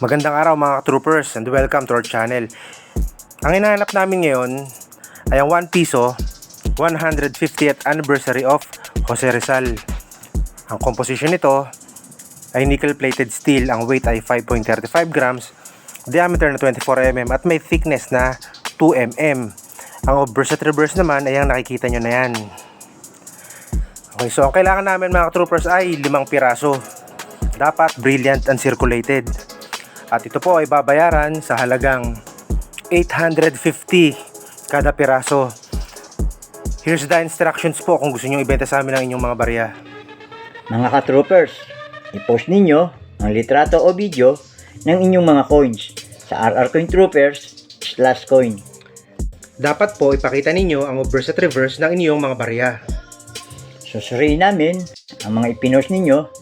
Magandang araw mga troopers and welcome to our channel. Ang hinahanap namin ngayon ay ang 1 piso 150th anniversary of Jose Rizal. Ang composition nito ay nickel plated steel. Ang weight ay 5.35 grams, diameter na 24 mm at may thickness na 2 mm. Ang obverse at reverse naman ay ang nakikita nyo na yan. Okay, so ang kailangan namin mga troopers ay limang piraso. Dapat brilliant and circulated. At ito po ay babayaran sa halagang 850 kada piraso. Here's the instructions po kung gusto nyo ibenta sa amin ang inyong mga barya. Mga ka-troopers, i-post ninyo ang litrato o video ng inyong mga coins sa RR Coin Troopers slash coin. Dapat po ipakita ninyo ang obverse at reverse ng inyong mga barya. Susuriin namin ang mga ipinost ninyo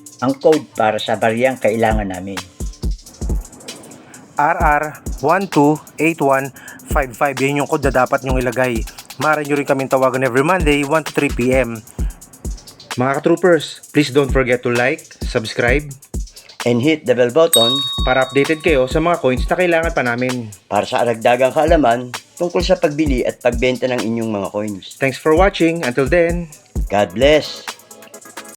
ang code para sa bariyang kailangan namin. RR128155 yun yung code na dapat nyong ilagay. Maaari nyo rin kaming tawagan every Monday 1 to 3 p.m. Mga ka-troopers, please don't forget to like, subscribe, And hit the bell button para updated kayo sa mga coins na kailangan pa namin. para sa aragdagang kaalaman tungkol sa pagbili at pagbenta ng inyong mga coins. Thanks for watching. Until then, God bless!